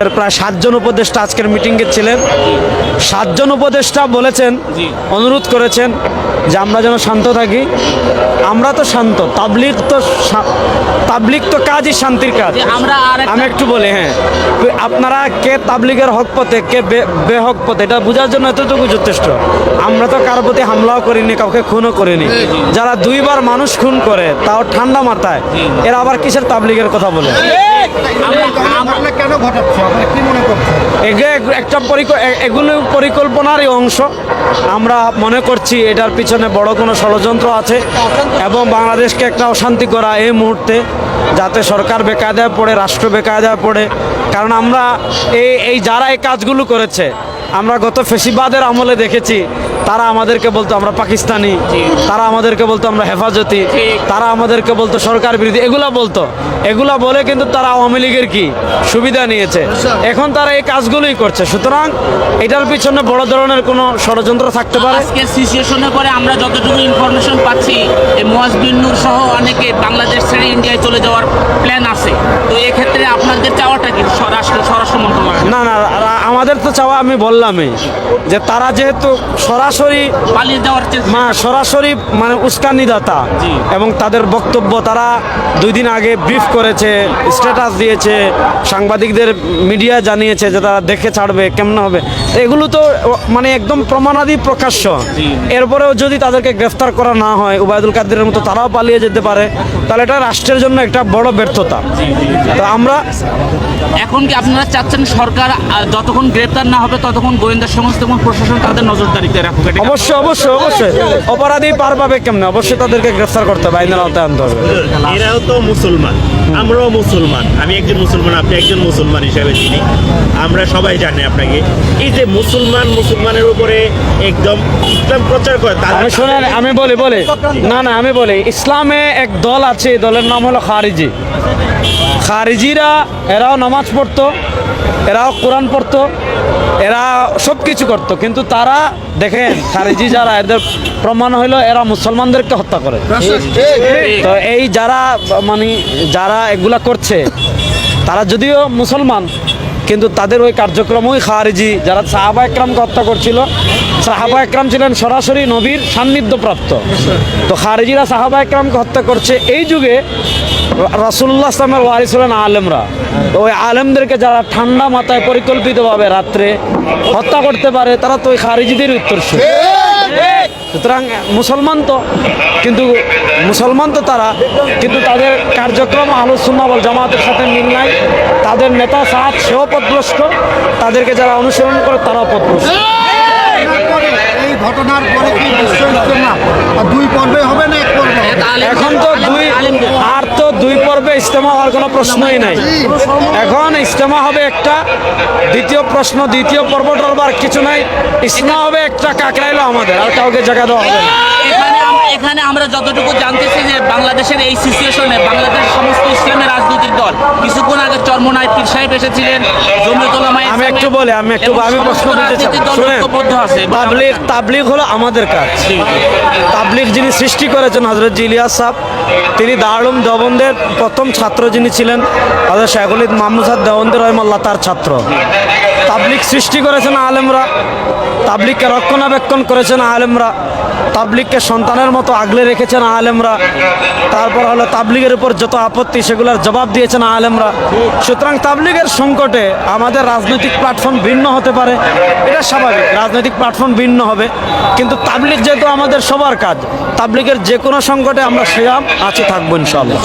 এর প্রায় সাতজন উপদেষ্টা আজকের মিটিংয়ে ছিলেন। সাতজন উপদেষ্টা বলেছেন অনুরোধ করেছেন যে আমরা যেন শান্ত থাকি। আমরা তো শান্ত তাবলিগ তো তাবলিগ তো কাজই শান্তির কাজ। আমরা আর আমি একটু বলি হ্যাঁ। আপনারা কে তাবলিগের হক পথে কে বে- বেহক পথে এটা বোঝার জন্য এতটুকু যথেষ্ট। আমরা তো কারোর প্রতি হামলাও করিনি কাউকে খুনও করিনি। যারা দুইবার মানুষ খুন করে তাও ঠান্ডা মাথায় এরা আবার কিসের তাবলিগের কথা বলে? ঘটনা কেন ঘটাচ্ছে মনে একটা এগুলো পরিকল্পনারই অংশ। আমরা মনে করছি এটার পিছনে বড় কোনো ষড়যন্ত্র আছে এবং বাংলাদেশকে একটা অশান্তি করা এই মুহূর্তে, যাতে সরকার বেকায়দায় পড়ে, রাষ্ট্র বেকায়দায় পড়ে। কারণ আমরা এই এই যারা এই কাজগুলো করেছে আমরা গত ফেসিবাদের আমলে দেখেছি তারা আমাদেরকে বলতো আমরা পাকিস্তানি তারা আমাদেরকে বলতো আমরা হেফাজতি তারা আমাদেরকে বলতো সরকার বিরোধী এগুলা বলতো। এগুলা বলে কিন্তু তারা আওয়ামী লীগের কি সুবিধা নিয়েছে। এখন তারা এই কাজগুলোই করছে। সুতরাং এটার পিছনে বড় ধরনের কোনো ষড়যন্ত্র থাকতে পারে? পরে আমরা যতটুকু ইনফরমেশন পাচ্ছি মুয়াজ বিন নূর সহ অনেকে বাংলাদেশ ছেড়ে ইন্ডিয়ায় চলে যাওয়ার প্ল্যান আছে। তো এক্ষেত্রে আপনাদের চাওয়া আমি বললামই যে তারা যেহেতু সরাসরি পালিয়ে যাওয়ার সরাসরি মানে উস্কানিদাতা। এবং তাদের বক্তব্য তারা দুই দিন আগে ব্রিফ করেছে স্ট্যাটাস দিয়েছে সাংবাদিকদের মিডিয়া জানিয়েছে যে তারা দেখে ছাড়বে কেমন হবে। এগুলো তো মানে একদম প্রমাণাদি প্রকাশ্য। এরপরেও যদি তাদেরকে গ্রেফতার করা না হয় উবায়দুল কাদেরের মতো তারাও পালিয়ে যেতে পারে তাহলে এটা রাষ্ট্রের জন্য একটা বড় ব্যর্থতা। তো আমরা এখন কি আপনারা চাচ্ছেন সরকার যতক্ষণ গ্রেপ্তার না হবে ততক্ষণ গোয়েন্দা সংস্থা এবং প্রশাসন তাদের নজরদারিতে রাখুক অবশ্যই অবশ্যই অবশ্যই। অপরাধী পার পাবে কেমন? অবশ্যই তাদেরকে গ্রেফতার করতে হবে আইনের আওতায় আনতে হবে। এরাও তো মুসলমান। আমরাও মুসলমান। আমি একজন মুসলমান আপনি একজন মুসলমান হিসাবে চিনি। আমরা সবাই জানি আপনাকে। এই যে মুসলমান মুসলমানের উপরে একদম ইসলাম প্রচার করে তারা আমি শোনেন আমি বলি বলি। না না আমি বলি। ইসলামে এক দল আছে দলের নাম হলো খারিজি। খারিজিরা এরাও নামাজ পড়তো এরাও কোরআন পড়তো এরা সব কিছু করতো। কিন্তু তারা দেখেন খারিজি যারা এদের প্রমাণ হইল এরা মুসলমানদেরকে হত্যা করে। তো এই যারা মানে যারা এগুলা করছে। তারা যদিও মুসলমান, কিন্তু তাদের ওই কার্যক্রমই খারিজি। যারা সাহাবা একরামকে হত্যা করছিল, সাহাবা একরাম ছিলেন সরাসরি নবীর সান্নিধ্যপ্রাপ্ত। তো খারিজিরা সাহাবা একরামকে হত্যা করছে। এই যুগে রাসুল্লাহ ইসলামের ওয়ারিস হলেন আলেমরা, ওই আলেমদেরকে যারা ঠান্ডা মাথায় পরিকল্পিতভাবে রাত্রে হত্যা করতে পারে, তারা তো ওই খারিজিদের উত্তর সুতরাং মুসলমান তো, কিন্তু মুসলমান তো তারা কিন্তু তাদের কার্যক্রম আলোচনা বল জামাতের সাথে মিল নাই। তাদের নেতা সাত সেও পথভ্রষ্ট তাদেরকে যারা অনুসরণ করে তারাও পথভ্রষ্ট এই ঘটনার পরে কি দুই পর্বে হবে না এক পর্বে এখন তো দুই আর তো দুই পর্বে ইজতেমা হওয়ার কোনো প্রশ্নই নাই। এখন ইজতেমা হবে একটা দ্বিতীয় প্রশ্ন দ্বিতীয় পর্ব কিছু নাই। ইজতেমা হবে একটা আমাদের আর কাউকে জায়গা দেওয়া হবে না। এখানে আমরা যতটুকু জানতেছি যে বাংলাদেশের এই সিচুয়েশনে বাংলাদেশের সমস্ত ইসলামের রাজনৈতিক দল কিছুক্ষণ আগে চরমনায় পীর সাহেব এসেছিলেন আমি একটু বলি আমি একটু আমি প্রশ্ন দিতে চাই। শুনেন তাবলিগ তাবলিগ হলো আমাদের কাজ। তাবলিগ যিনি সৃষ্টি করেছেন হজরত জিলিয়াস সাহ তিনি দারুম দেওবন্দের প্রথম ছাত্র যিনি ছিলেন হজরত শেখুলিদ মাহমুদ দেওবন্দের রহমাল্লাহ তার ছাত্র। তাবলিগ সৃষ্টি করেছেন আলেমরা তাবলিগকে রক্ষণাবেক্ষণ করেছেন আলেমরা তাবলিগকে সন্তানের মতো আগলে রেখেছেন আলেমরা। তারপর হলো তাবলিগের উপর যত আপত্তি, সেগুলোর জবাব দিয়েছেন আলেমরা। সুতরাং তাবলিগের সংকটে আমাদের রাজনৈতিক প্ল্যাটফর্ম ভিন্ন হতে পারে। এটা স্বাভাবিক, রাজনৈতিক প্ল্যাটফর্ম ভিন্ন হবে। কিন্তু তাবলিগ যেহেতু আমাদের সবার কাজ, তাবলিগের যে কোনো সংকটে আমরা সেরাম আছে, থাকব ইনশাল্লাহ